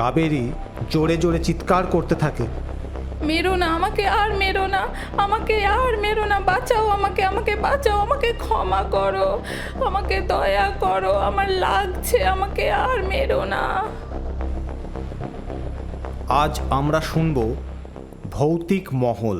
কাবেরী জোরে জোরে চিৎকার করতে থাকে। মেরো না আমাকে আর মেরো না আমাকে আর মেরো না বাঁচাও আমাকে আমাকে বাঁচাও আমাকে ক্ষমা করো আমাকে দয়া করো আমার লাগছে আমাকে আর মেরো না। আজ আমরা শুনব ভৌতিক মহল।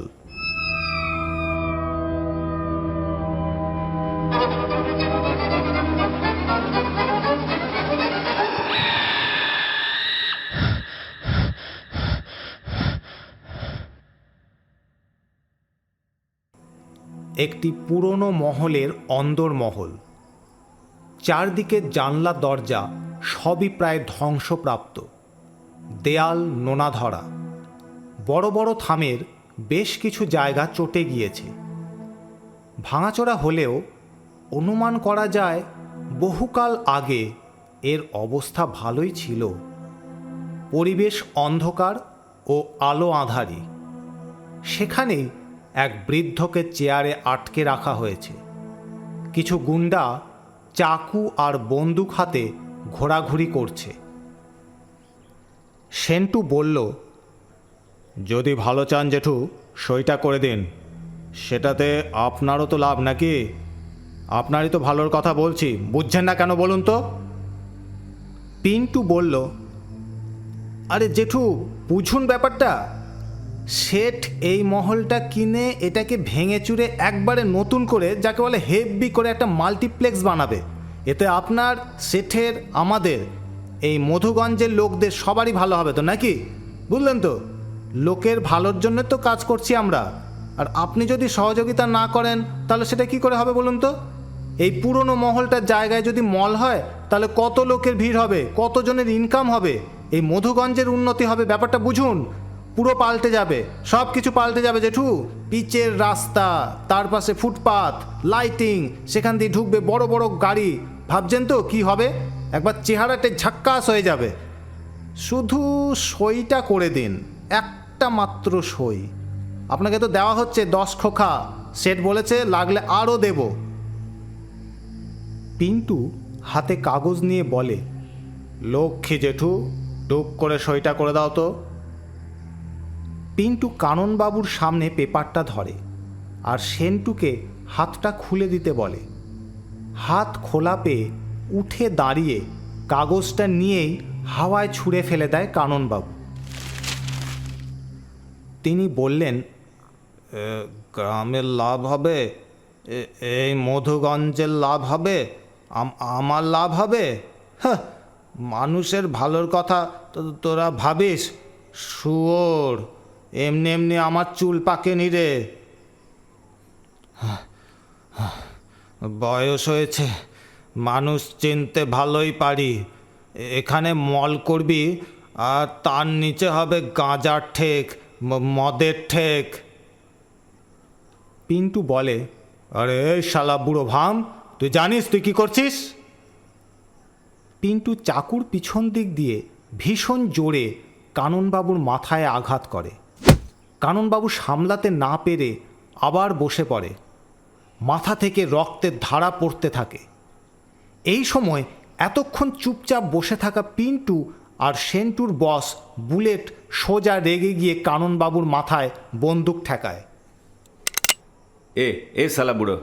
একটি পুরনো মহলের অন্দরমহল। চারদিকে জানলা দরজা সবই প্রায় ধ্বংসপ্রাপ্ত। দেয়াল নোনা ধরা বড় বড় থামের বেশ কিছু জায়গা চটে গিয়েছে। ভাঙাচোরা হলেও অনুমান করা যায় বহুকাল আগে এর অবস্থা ভালোই ছিল। পরিবেশ অন্ধকার ও আলো আঁধারি। সেখানেই এক বৃদ্ধকে চেয়ারে আটকে রাখা হয়েছে। কিছু গুন্ডা চাকু আর বন্দুক হাতে ঘোরাঘুরি করছে। সেন্টু বলল, যদি ভালো চান জেঠু, সইটা করে দিন। সেটাতে আপনারও তো লাভ নাকি? আপনারই তো ভালোর কথা বলছি, বুঝছেন না কেন বলুন তো? পিন্টু বলল, আরে জেঠু, বুঝুন ব্যাপারটা। শেঠ এই মহলটা কিনে এটাকে ভেঙে চুরে একবারে নতুন করে যাকে বলে হেভি করে একটা মাল্টিপ্লেক্স বানাবে। এতে আপনার, শেঠের, আমাদের, এই মধুগঞ্জের লোকদের সবারই ভালো হবে তো নাকি? বুঝলেন তো? লোকের ভালোর জন্য তো কাজ করছি আমরা। আর আপনি যদি সহযোগিতা না করেন, তাহলে সেটা কি করে হবে বলুন তো? এই পুরনো মহলটার জায়গায় যদি মল হয়, তাহলে কত লোকের ভিড় হবে, কতজনের ইনকাম হবে, এই মধুগঞ্জের উন্নতি হবে ব্যাপারটা বুঝুন। পুরো পাল্টে যাবে, সব কিছু পাল্টে যাবে জেঠু। পিচের রাস্তা, তার পাশে ফুটপাত লাইটিং সেখান দিয়ে ঢুকবে বড় বড় গাড়ি। ভাবছেন তো কি হবে? একবার চেহারাটা ঝাক্কাস হয়ে যাবে। শুধু সইটা করে দিন, একটা মাত্র সই। আপনাকে তো দেওয়া হচ্ছে দশ খোখা, সেট বলেছে, লাগলে আরও দেব। পিন্টু হাতে কাগজ নিয়ে বলে, লক্ষ্মী জেঠু, টুক করে সইটা করে দাও তো। পিন্টু কাননবাবুর সামনে পেপারটা ধরে আর সেন্টুকে হাতটা খুলে দিতে বলে। হাত খোলা পেয়ে উঠে দাঁড়িয়ে কাগজটা নিয়েই হাওয়ায় ছুঁড়ে ফেলে দেয় কাননবাবু। তিনি বললেন গ্রামের লাভ হবে? এই মধুগঞ্জের লাভ হবে? আমার লাভ হবে? হ্যাঁ মানুষের ভালোর কথা তোরা ভাবিস? শুয়োর! এমনি এমনি আমার চুল পাকেনি রে। বয়স হয়েছে মানুষ চিনতে ভালোই পারি। এখানে মল করবি আর তার নিচে হবে গাঁজার ঠেক মদের ঠেক। পিন্টু বলে আরে শালা বুড়ো ভাম তুই জানিস তুই কি করছিস? পিন্টু চাকুর পিছন দিক দিয়ে ভীষণ জোরে কাননবাবুর মাথায় আঘাত করে। কাননবাবু সামলাতে না পেরে আবার বসে পড়ে। মাথা থেকে রক্তের ধারা পড়তে থাকে। এই সময় এতক্ষণ চুপচাপ বসে থাকা পিন্টু আর সেন্টুর বস বুলেট সোজা রেগে গিয়ে কাননবাবুর মাথায় বন্দুক ঠেকায়। এ এ শালা বুড়ো,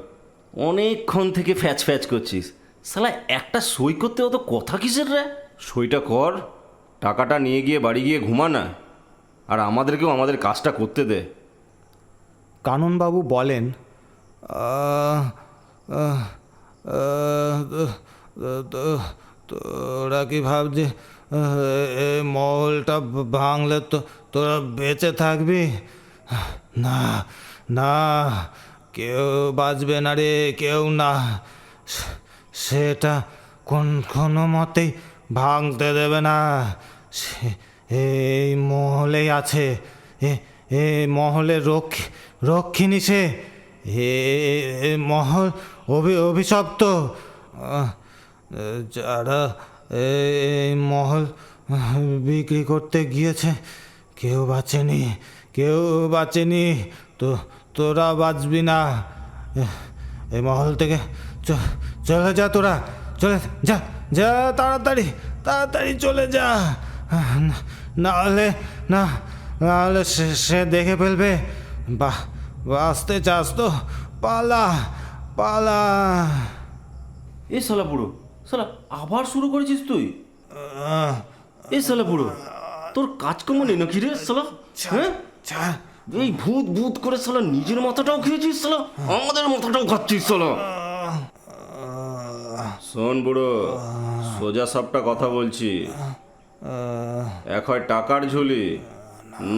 অনেকক্ষণ থেকে ফ্যাচ ফ্যাচ করছিস। সালা একটা সই করতে অত কথা কিসের রে? সইটা কর, টাকাটা নিয়ে গিয়ে বাড়ি গিয়ে ঘুমা না। আর আমাদেরকেও আমাদের কাজটা করতে দে। কাননবাবু বলেন "আহ, আহ, আহ, তো- তো- তোরা কি ভাবছি এই মহলটা ভাঙলে তো তোরা বেঁচে থাকবি? না না কেউ বাঁচবে না রে কেউ না। সেটা কোন কোনো মতেই ভাঙতে দেবে না। সে- এই মহলেই আছে, এ- মহলের রক্ষী, রক্ষিণী সে, এ মহল অভি, অভিশপ্ত যারা এই মহল বিক্রি করতে গিয়েছে, কেউ বাঁচেনি কেউ বাঁচেনি, তো, তোরা বাঁচবি না। এই মহল থেকে চলে যা তোরা, চলে যা যা, তাড়াতাড়ি তাড়াতাড়ি চলে যা। নাহলে না নাহলে সে সে দেখে ফেলবে। বা বাঁচতে চাস তো। পালা পালা। এ শালা বুড়ো শালা আবার শুরু করেছিস তুই? এ শালা বুড়ো তোর কাজকর্ম নেই নাকি রে শালা? হ্যাঁ? এই ভূত ভূত করে শালা নিজের মাথাটাও খেয়েছিস শালা? আমাদের মাথাটাও খাচ্ছিস শালা? শোন বুড়ো সোজা সবটা কথা বলছি। এক হয় টাকার ঝুলি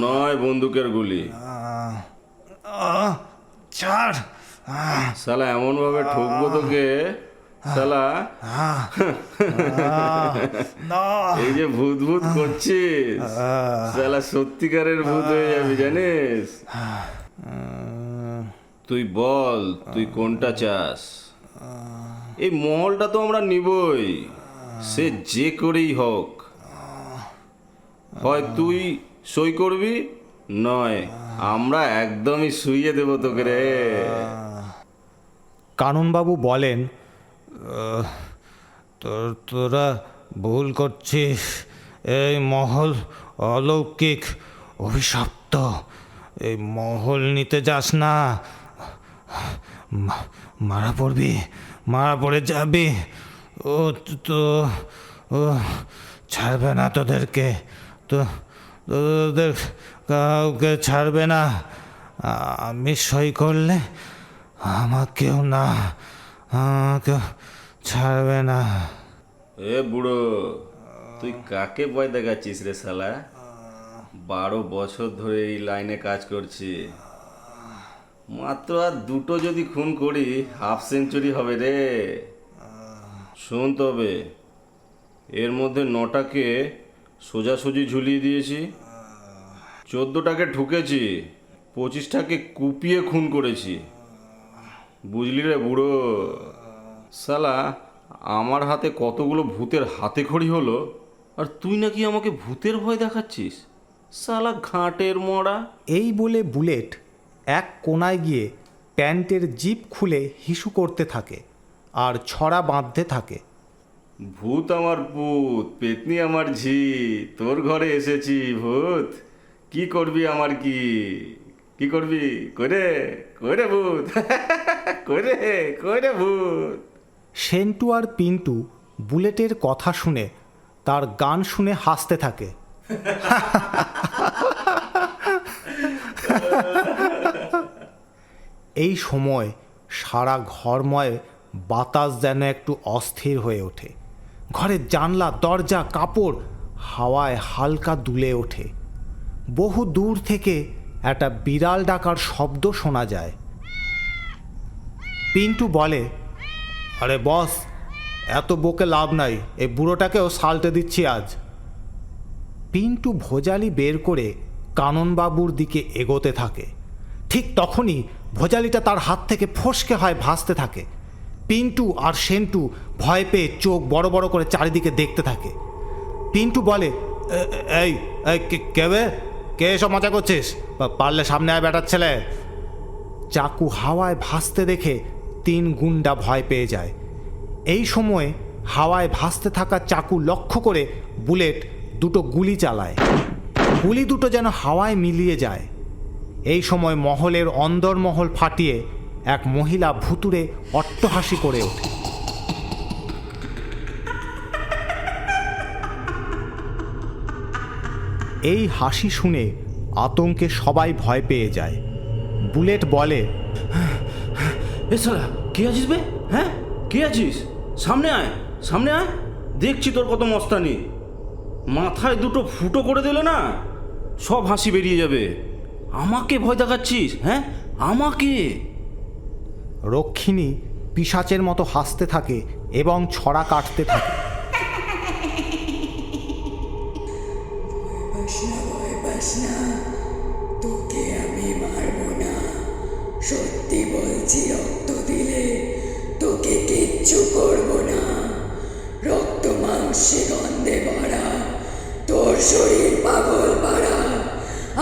নয় বন্দুকের গুলি। ছাড় শালা এমন ভাবে ঠকবো তোকে? শালা। এই যে ভূত ভূত করছিস। শালা সত্যিকারের ভূত হয়ে যাবি জানিস? তুই বল তুই কোনটা চাস? এই মহলটা তো আমরা নিবই। সে যে করেই হোক হয় তুই সই করবি? নয়। আমরা একদমই শুইয়ে দেবো তোকে রে। কাননবাবু বলেন "আহ, তোর ভুল করছিস। এই মহল অলৌকিক অভিশপ্ত। এই মহল নিতে যাস না। মারা পড়বি মারা পড়ে যাবি। ও তো- ও ছাড়বে না তোদেরকে। তোদের কাউকে ছাড়বে না। আমি সই করলে আমাকেও না আমাকেও ছাড়বে না। এ বুড়ো, তুই কাকে ভয় দেখাচ্ছিস রে শালা? বারো বছর ধরে এই লাইনে কাজ করছি। মাত্র আর দুটো যদি খুন করি হাফ সেঞ্চুরি হবে রে। শোন তবে, এর মধ্যে নটাকে সোজাসুজি ঝুলিয়ে দিয়েছি। চোদ্দোটাকে ঠুকেছি, পঁচিশটাকে কুপিয়ে খুন করেছি। বুঝলি রে বুড়ো? সালা আমার হাতে কতগুলো ভূতের হাতে খড়ি হলো, আর তুই নাকি আমাকে ভূতের ভয় দেখাচ্ছিস? সালা ঘাটের মরা। এই বলে বুলেট এক কোনায় গিয়ে প্যান্টের জিপ খুলে হিসু করতে থাকে, আর ছড়া বাঁধতে থাকে। ভূত আমার পুত, পেতনি আমার ঝি, তোর ঘরে এসেছি ভূত। কি করবি আমার কি? কি করবি? করে করে ভূত। করে করে ভূত। সেন্টু আর পিন্টু বুলেটের কথা শুনে, তার গান শুনে হাসতে থাকে। এই সময় সারা ঘরময় বাতাস যেন একটু অস্থির হয়ে ওঠে। ঘরের জানলা, দরজা, কাপড় হাওয়ায় হালকা দুলে ওঠে। বহু দূর থেকে একটা বিড়াল ডাকার শব্দ শোনা যায়। পিন্টু বলে, আরে বস, এত বকে লাভ নাই এই বুড়োটাকেও সালটে দিচ্ছি আজ। পিন্টু ভোজালি বের করে কাননবাবুর দিকে এগোতে থাকে। ঠিক তখনই ভোজালিটা তার হাত থেকে ফসকে হয় ভাসতে থাকে। পিন্টু আর সেন্টু ভয় পেয়ে চোখ বড় বড় করে চারিদিকে দেখতে থাকে। পিন্টু বলে, "এ- এ- এই কেবে কে- কে এসব মজা করছিস? পারলে সামনে আয় বেটার ছেলে। চাকু হাওয়ায় ভাসতে দেখে তিন গুন্ডা ভয় পেয়ে যায়। এই সময়ে হাওয়ায় ভাসতে থাকা চাকু লক্ষ্য করে বুলেট দুটো গুলি চালায়। গুলি দুটো যেন হাওয়ায় মিলিয়ে যায়। এই সময় মহলের অন্দরমহল ফাটিয়ে এক মহিলা ভুতুরে অট্টহাসি করে ওঠে। এই হাসি শুনে আতঙ্কে সবাই ভয় পেয়ে যায়। বুলেট বলে কে আছিস বে? হ্যাঁ? কে আছিস? সামনে আয় সামনে আয়। দেখছি তোর কত মস্তানি। মাথায় দুটো ফুটো করে দিলে না, সব হাসি বেরিয়ে যাবে। আমাকে ভয় দেখাচ্ছিস হ্যাঁ? আমাকে? রক্ষিণী পিশাচের মতো হাসতে থাকে এবং ছড়া কাটতে থাকে। তোকে আমি না। সত্যি বলছি, রক্ত তোকে কিচ্ছু না। রক্ত গন্ধে তোর শরীর পাগল পাড়া।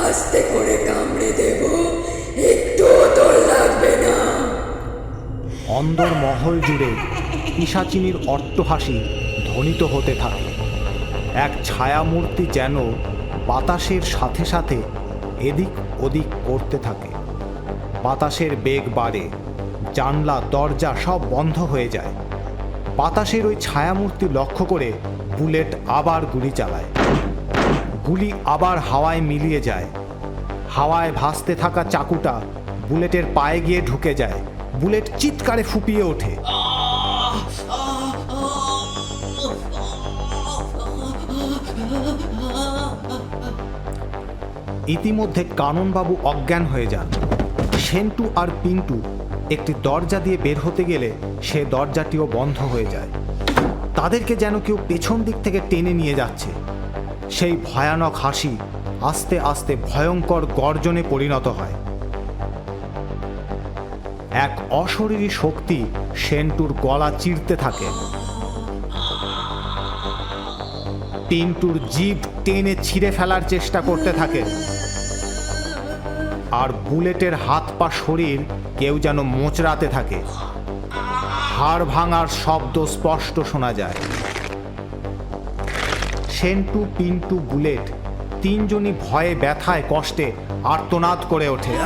আস্তে করে কামড়ে দেব অন্দর মহল জুড়ে পিসাচিনীর অট্টহাসি ধ্বনিত হতে থাকে। এক ছায়ামূর্তি যেন বাতাসের সাথে সাথে এদিক ওদিক করতে থাকে। বাতাসের বেগ বাড়ে, জানলা, দরজা সব বন্ধ হয়ে যায়। বাতাসের ওই ছায়ামূর্তি লক্ষ্য করে বুলেট আবার গুলি চালায়। গুলি আবার হাওয়ায় মিলিয়ে যায়। হাওয়ায় ভাসতে থাকা চাকুটা বুলেটের পায়ে গিয়ে ঢুকে যায়। বুলেট চিৎকারে ফুপিয়ে ওঠে। ইতিমধ্যে কাননবাবু অজ্ঞান হয়ে যান। সেন্টু আর পিন্টু একটি দরজা দিয়ে বের হতে গেলে সে দরজাটিও বন্ধ হয়ে যায়। তাদেরকে যেন কেউ পেছন দিক থেকে টেনে নিয়ে যাচ্ছে। সেই ভয়ানক হাসি আস্তে আস্তে ভয়ঙ্কর গর্জনে পরিণত হয়। এক অশরীরী শক্তি সেন্টুর গলা চিরতে থাকে। পিন্টুর জিভ টেনে ছিঁড়ে ফেলার চেষ্টা করতে থাকে। আর বুলেটের হাত পা শরীর কেউ যেন মোচড়াতে থাকে। হাড় ভাঙার শব্দ স্পষ্ট শোনা যায়। সেন্টু, পিন্টু, বুলেট তিনজনই ভয়ে ব্যথায় কষ্টে আর্তনাদ করে ওঠে!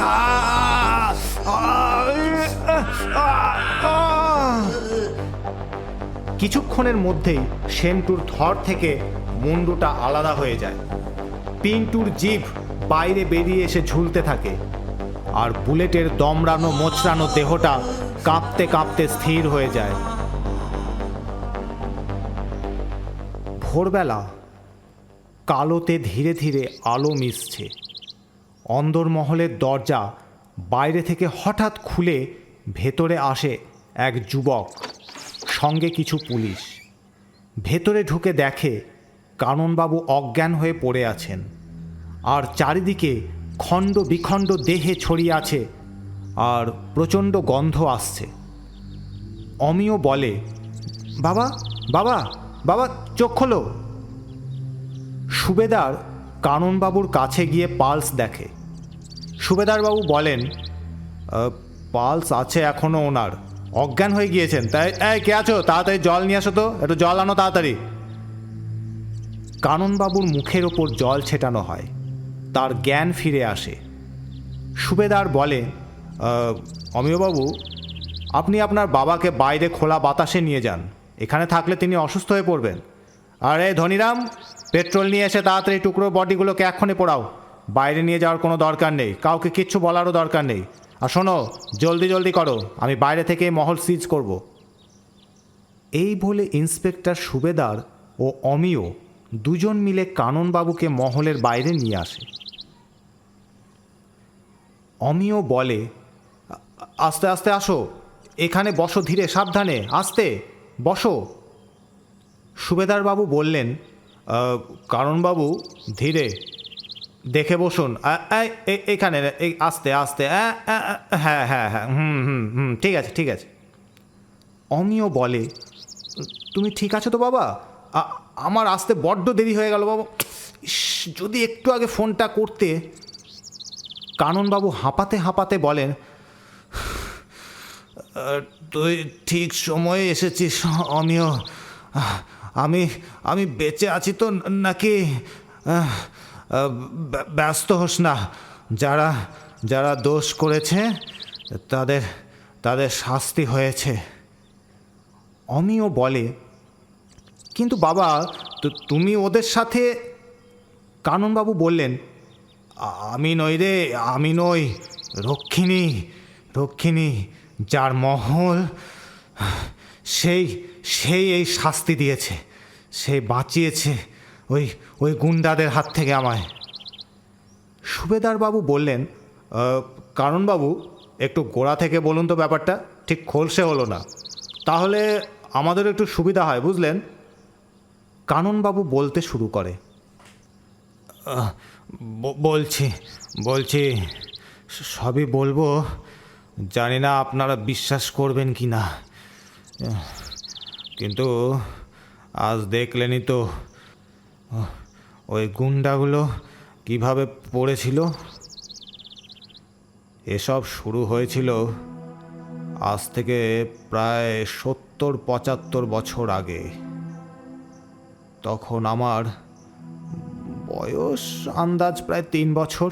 কিছুক্ষণের মধ্যেই সেন্টুর ধর থেকে মুন্ডুটা আলাদা হয়ে যায়। পিন্টুর জিভ বাইরে বেরিয়ে এসে ঝুলতে থাকে আর বুলেটের দমড়ানো, মোচড়ানো দেহটা কাঁপতে কাঁপতে স্থির হয়ে যায়। ভোরবেলা কালোতে ধীরে ধীরে আলো মিশছে। অন্দরমহলের দরজা বাইরে থেকে হঠাৎ খুলে ভেতরে আসে এক যুবক সঙ্গে কিছু পুলিশ। ভেতরে ঢুকে দেখে কাননবাবু অজ্ঞান হয়ে পড়ে আছেন। আর চারিদিকে খণ্ড বিখণ্ড দেহে ছড়িয়ে আছে আর প্রচণ্ড গন্ধ আসছে। অমিয় বলে বাবা বাবা বাবা চোখ খোলো। সুবেদার কাননবাবুর কাছে গিয়ে পালস দেখে। সুবেদারবাবু বলেন "আহ, পালস আছে এখনও ওনার। অজ্ঞান হয়ে গিয়েছেন। তাই, এই, কে আছো? তাড়াতাড়ি জল নিয়ে আসো তো। একটু জল আনো তাড়াতাড়ি। কাননবাবুর মুখের ওপর জল ছেটানো হয়। তার জ্ঞান ফিরে আসে। সুবেদার বলে অমিয়বাবু, আপনি আপনার বাবাকে বাইরে খোলা বাতাসে নিয়ে যান। এখানে থাকলে তিনি অসুস্থ হয়ে পড়বেন। আরে, ধনিরাম, পেট্রোল নিয়ে এসে তাড়াতাড়ি টুকরো বডিগুলোকে এক্ষণে পোড়াও। বাইরে নিয়ে যাওয়ার কোনো দরকার নেই। কাউকে কিচ্ছু বলারও দরকার নেই। আর শোনো জলদি জলদি করো। আমি বাইরে থেকে মহল সিজ করব। এই বলে ইন্সপেক্টর সুবেদার ও অমিয় দুজন মিলে কাননবাবুকে মহলের বাইরে নিয়ে আসে। অমিয় বলে আস্তে আস্তে আসো। এখানে বসো ধীরে সাবধানে। আস্তে বসো। সুবেদারবাবু বললেন "আহ, কারণবাবু ধীরে। দেখে বসুন। এখানে আস্তে আস্তে হ্যাঁ হ্যাঁ হ্যাঁ হুম হুম হুম, ঠিক আছে ঠিক আছে। অমিও বলে, তুমি ঠিক আছো তো বাবা? আমার আসতে বড্ড দেরি হয়ে গেল বাবা। যদি একটু আগে ফোনটা করতে। কাননবাবু হাঁপাতে হাঁপাতে বলেন, তুই ঠিক সময়ে এসেছিস অমিও আমি আমি বেঁচে আছি তো নাকি? ব্যস্ত হোস না। যারা যারা দোষ করেছে, তাদের তাদের শাস্তি হয়েছে। অমিও বলে, কিন্তু বাবা, তু- তুমি ওদের সাথে কাননবাবু বললেন, আমি নই রে, আমি নই, রক্ষিণী রক্ষিণী, যার মহল সেই সেই এই শাস্তি দিয়েছে, সে বাঁচিয়েছে ওই ওই গুন্ডাদের হাত থেকে আমায়। সুবেদারবাবু বললেন "আহ, কারণবাবু একটু গোড়া থেকে বলুন তো ব্যাপারটা ঠিক খোলসে হলো না। তাহলে আমাদের একটু সুবিধা হয় বুঝলেন? কাননবাবু বলতে শুরু করে। বলছি বলছি সবই বলব জানি না আপনারা বিশ্বাস করবেন কি না। কিন্তু আজ দেখলেনই তো ওই গুন্ডাগুলো কীভাবে পড়েছিল? এসব শুরু হয়েছিল আজ থেকে প্রায় সত্তর পঁচাত্তর বছর আগে। তখন আমার বয়স আন্দাজ প্রায় তিন বছর।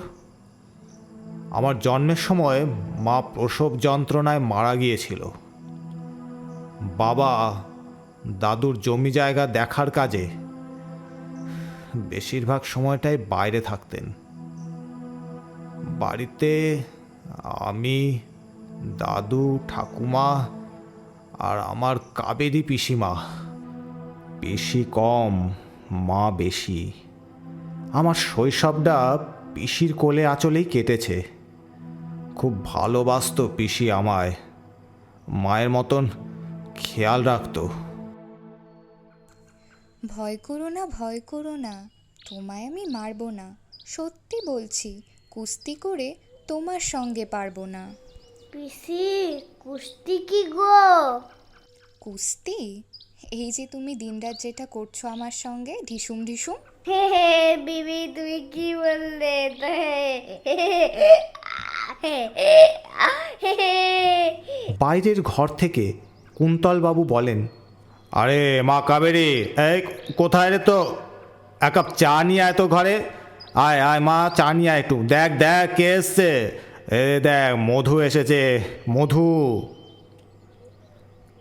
আমার জন্মের সময় মা প্রসব যন্ত্রণায় মারা গিয়েছিল। বাবা দাদুর জমি জায়গা দেখার কাজে বেশিরভাগ সময়টাই বাইরে থাকতেন। বাড়িতে আমি, দাদু, ঠাকুমা আর আমার কাবেরি পিসিমা। পিসি কম, মা বেশি। আমার শৈশবটা পিসির কোলে আঁচলেই কেটেছে। খুব ভালোবাসতো পিসি আমায়। মায়ের মতন খেয়াল রাখতো। ভয় করো না ভয় করো না। তোমায় আমি মারবো না। সত্যি বলছি কুস্তি করে তোমার সঙ্গে পারব না। পিসি কুস্তি কি গো? কুস্তি? এই যে তুমি দিনরাত যেটা করছ আমার সঙ্গে ঢিসুম ঢিসুম? হে হে বিবি তুমি কি বললে? বাইরের ঘর থেকে কুন্তলবাবু বলেন আরে মা কাবেরি, এই কোথায় রে তো? এক কাপ চা নিয়ে আয় তো ঘরে। আয় আয় মা, চা নিয়ে আয় একটু। দেখ দেখ, কে এসছে? এ দেখ, মধু এসেছে। মধু।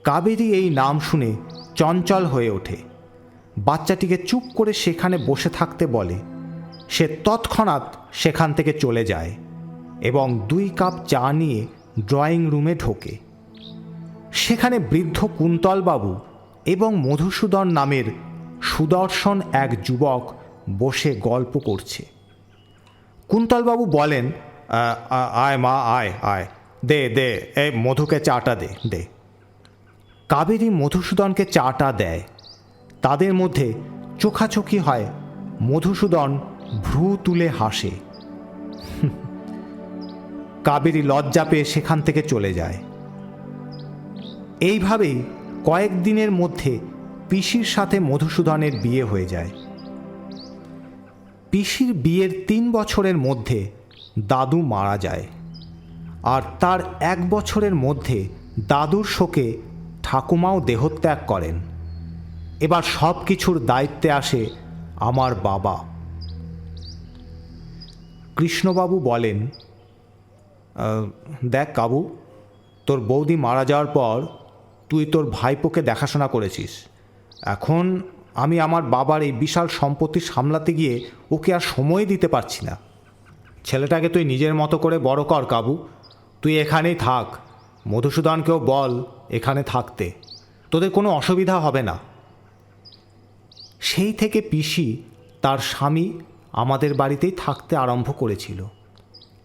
কাবেরী এই নাম শুনে চঞ্চল হয়ে ওঠে। বাচ্চাটিকে চুপ করে সেখানে বসে থাকতে বলে। সে তৎক্ষণাৎ সেখান থেকে চলে যায় এবং দুই কাপ চা নিয়ে ড্রয়িং রুমে ঢোকে। সেখানে বৃদ্ধ কুন্তলবাবু এবং মধুসূদন নামের সুদর্শন এক যুবক বসে গল্প করছে। কুন্তলবাবু বলেন "আ, আ, আয় মা আয় আয়। দে দে এ মধুকে চাটা দে দে। কাবেরী মধুসূদনকে চাটা দেয়। তাদের মধ্যে চোখাচোখি হয় মধুসূদন ভ্রু তুলে হাসে। কাবেরী লজ্জা পেয়ে সেখান থেকে চলে যায়। এইভাবেই কয়েকদিনের মধ্যে পিসির সাথে মধুসূদনের বিয়ে হয়ে যায়। পিসির বিয়ের তিন বছরের মধ্যে দাদু মারা যায় আর তার এক বছরের মধ্যে দাদুর শোকে ঠাকুমাও দেহত্যাগ করেন। এবার সব কিছুর দায়িত্বে আসে আমার বাবা। কৃষ্ণবাবু বলেন দেখ কাবু, তোর বৌদি মারা যাওয়ার পর তুই তোর ভাইপোকে দেখাশোনা করেছিস। এখন আমি আমার বাবার এই বিশাল সম্পত্তি সামলাতে গিয়ে ওকে আর সময় দিতে পারছি না। ছেলেটাকে তুই নিজের মতো করে বড় কর, কাবু। তুই এখানেই থাক। মধুসূদনকেও বল এখানে থাকতে। তোদের কোনো অসুবিধা হবে না। সেই থেকে পিসি তার স্বামী আমাদের বাড়িতেই থাকতে আরম্ভ করেছিল।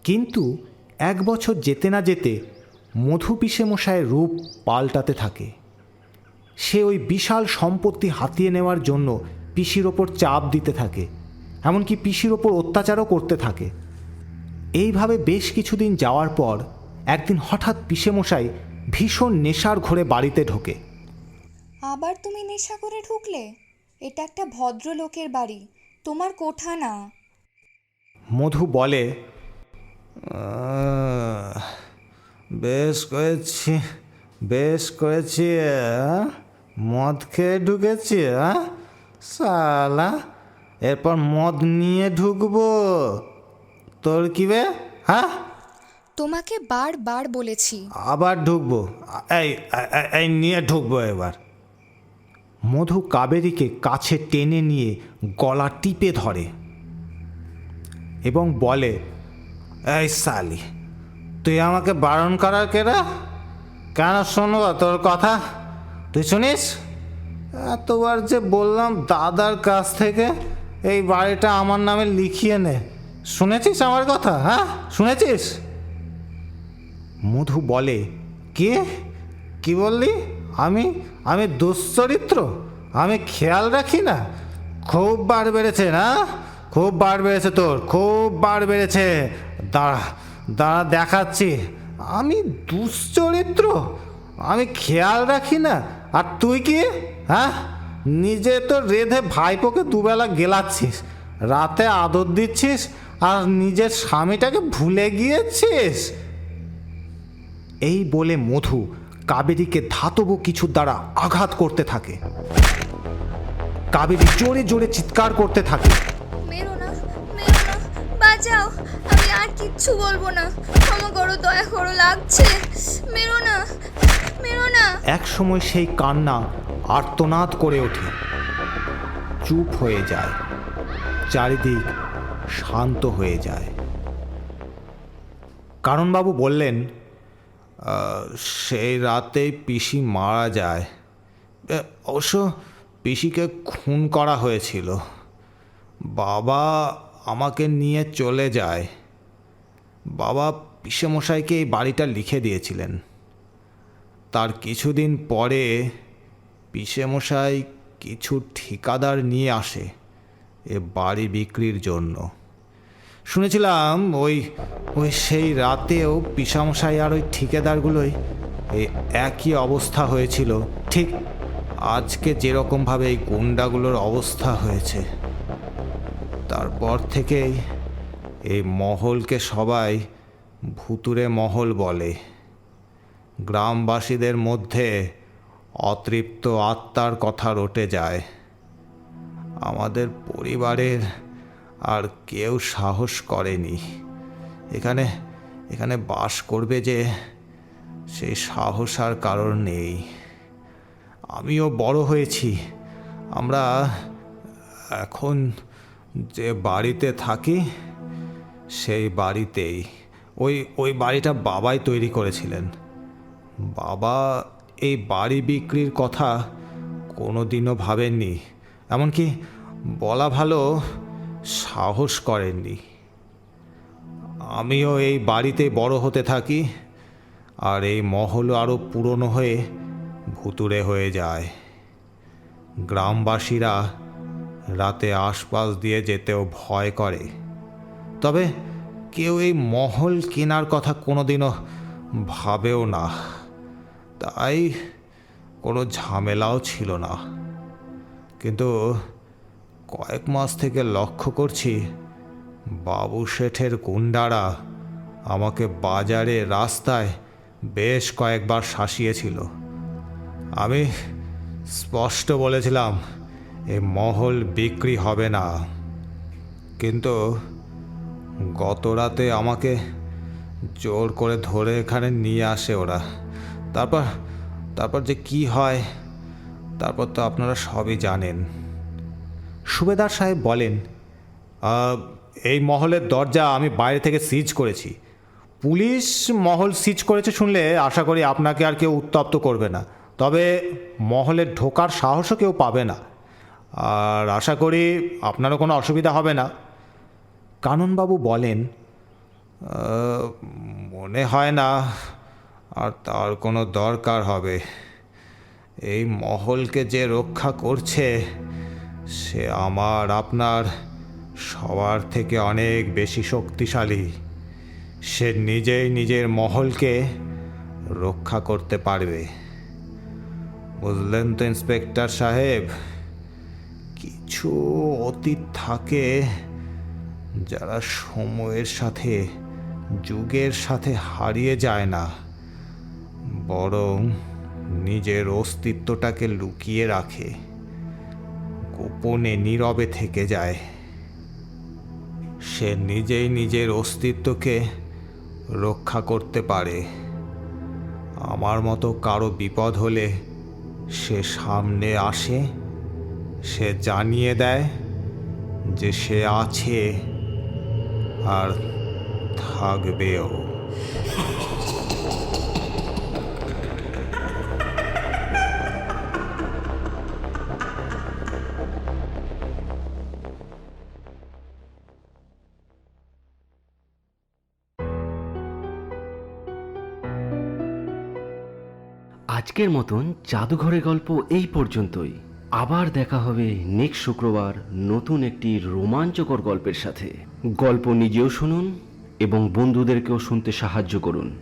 কিন্তু এক বছর যেতে না যেতে মধু পিসে মশায়ের রূপ পাল্টাতে থাকে। সে ওই বিশাল সম্পত্তি হাতিয়ে নেওয়ার জন্য পিসির ওপর চাপ দিতে থাকে এমনকি পিসির ওপর অত্যাচারও করতে থাকে। এইভাবে বেশ কিছুদিন যাওয়ার পর একদিন হঠাৎ পিসে মশাই ভীষণ নেশার ঘরে বাড়িতে ঢোকে। আবার তুমি নেশা করে ঢুকলে? এটা একটা ভদ্রলোকের বাড়ি তোমার কোঠা না। মধু বলে "আহ, বেশ করেছি বেশ করেছি মদ খেয়ে ঢুকেছি? সালা এরপর মদ নিয়ে ঢুকবো। তোর কি বে? হ্যাঁ তোমাকে বারবার বলেছি। আবার ঢুকবো। এই এই- এই- এই নিয়ে ঢুকবো এবার। মধু কাবেরীকে কাছে টেনে নিয়ে গলা টিপে ধরে এবং বলে এই সালি তুই আমাকে বারণ করার কেরা কেন শুনব তোর কথা? তুই শুনিস? এতবার যে বললাম দাদার কাছ থেকে, এই বাড়িটা আমার নামে লিখিয়ে নে। শুনেছিস আমার কথা হ্যাঁ? শুনেছিস? মধু বলে, কে? কি বললি? আমি আমি দুশ্চরিত্র? আমি খেয়াল রাখি না? খুব বার বেড়েছে না? খুব বার বেড়েছে তোর, খুব বার বেড়েছে। দাঁড়া দাঁড়া, দেখাচ্ছি। আমি দুশ্চরিত্র। আমি খেয়াল রাখি না। আর তুই কি? হ্যাঁ? নিজে তো রেধে ভাইপোকে দুবেলা গেলাচ্ছিস। রাতে আদর দিচ্ছিস আর নিজের স্বামীটাকে ভুলে গিয়েছিস। এই বলে মধু কাবেরীকে ধাতব কিছুর দ্বারা আঘাত করতে থাকে। কাবেরী জোরে জোরে চিৎকার করতে থাকে। বাঁচাও আমি আর কিচ্ছু বলব না। ক্ষমা করো দয়া করো লাগছে। মেরো না মেরো না। এক সময় সেই কান্না আর্তনাদ করে ওঠে। চুপ হয়ে যায়। চারিদিক শান্ত হয়ে যায়। কারণবাবু বললেন "আহ, সেই রাতে পিসি মারা যায়। অবশ্য পিসিকে খুন করা হয়েছিল। বাবা আমাকে নিয়ে চলে যায়। বাবা পিসেমশাইকে এই বাড়িটা লিখে দিয়েছিলেন। তার কিছুদিন পরে পিসেমশাই কিছু ঠিকাদার নিয়ে আসে এ বাড়ি বিক্রির জন্য। শুনেছিলাম ওই ওই সেই রাতেও পিসামশাই আর ওই ঠিকাদারগুলোই এই একই অবস্থা হয়েছিল। ঠিক আজকে যেরকমভাবে এই গুন্ডাগুলোর অবস্থা হয়েছে। তারপর থেকেই এই মহলকে সবাই ভুতুরে মহল বলে। গ্রামবাসীদের মধ্যে অতৃপ্ত আত্মার কথা রটে যায়। আমাদের পরিবারের আর কেউ সাহস করেনি। এখানে এখানে বাস করবে যে সেই সাহস আর কারণ নেই। আমিও বড় হয়েছি। আমরা এখন যে বাড়িতে থাকি, সেই বাড়িতেই। ওই ওই বাড়িটা বাবাই তৈরি করেছিলেন। বাবা এই বাড়ি বিক্রির কথা কোনো দিনও ভাবেননি, এমনকি বলা ভালো সাহস করেননি। আমিও এই বাড়িতে বড় হতে থাকি, আর এই মহলও আরও পুরনো হয়ে ভুতুরে হয়ে যায়। গ্রামবাসীরা রাতে আশপাশ দিয়ে যেতেও ভয় করে। তবে কেউ এই মহল কেনার কথা কোনোদিনও ভাবেও না। তাই কোনো ঝামেলাও ছিল না। কিন্তু কয়েক মাস থেকে লক্ষ্য করছি, বাবু শেঠের গুন্ডারা আমাকে বাজারে রাস্তায় বেশ কয়েকবার শাসিয়েছিল। আমি স্পষ্ট বলেছিলাম এ মহল বিক্রি হবে না। কিন্তু গত রাতে আমাকে জোর করে ধরে এখানে নিয়ে আসে ওরা। তারপর তারপর যে কি হয়, তারপর তো আপনারা সবই জানেন। সুবেদার সাহেব বলেন এই মহলের দরজা আমি বাইরে থেকে সিজ করেছি। পুলিশ মহল সিজ করেছে শুনলে আশা করি আপনাকে আর কেউ উত্তপ্ত করবে না। তবে মহলে ঢোকার সাহসও কেউ পাবে না। আর আশা করি আপনারও কোনো অসুবিধা হবে না। কাননবাবু বলেন মনে হয় না, আর তার কোনো দরকার হবে। এই মহলকে যে রক্ষা করছে, সে আমার, আপনার সবার থেকে অনেক বেশি শক্তিশালী। সে নিজেই নিজের মহলকে রক্ষা করতে পারবে। বুঝলেন তো, ইন্সপেক্টর সাহেব? কিছু অতীত থাকে যারা সময়ের সাথে, যুগের সাথে হারিয়ে যায় না। বরং নিজের অস্তিত্বটাকে লুকিয়ে রাখে, গোপনে নীরবে থেকে যায়। সে নিজেই নিজের অস্তিত্বকে রক্ষা করতে পারে। আমার মতো কারও বিপদ হলে সে সামনে আসে সে জানিয়ে দেয় যে সে আছে আর থাকবেও। আজকের মতন জাদুঘরের গল্প এই পর্যন্তই। আবার দেখা হবে নেক্সট শুক্রবার নতুন একটি রোমাঞ্চকর গল্পের সাথে। গল্প নিজেও শুনুন এবং বন্ধুদেরকেও শুনতে সাহায্য করুন।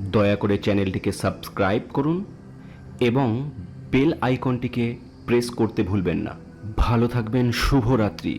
দয়া করে চ্যানেলটিকে সাবস্ক্রাইব করুন এবং বেল আইকনটিকে প্রেস করতে ভুলবেন না। ভালো থাকবেন, শুভরাত্রি।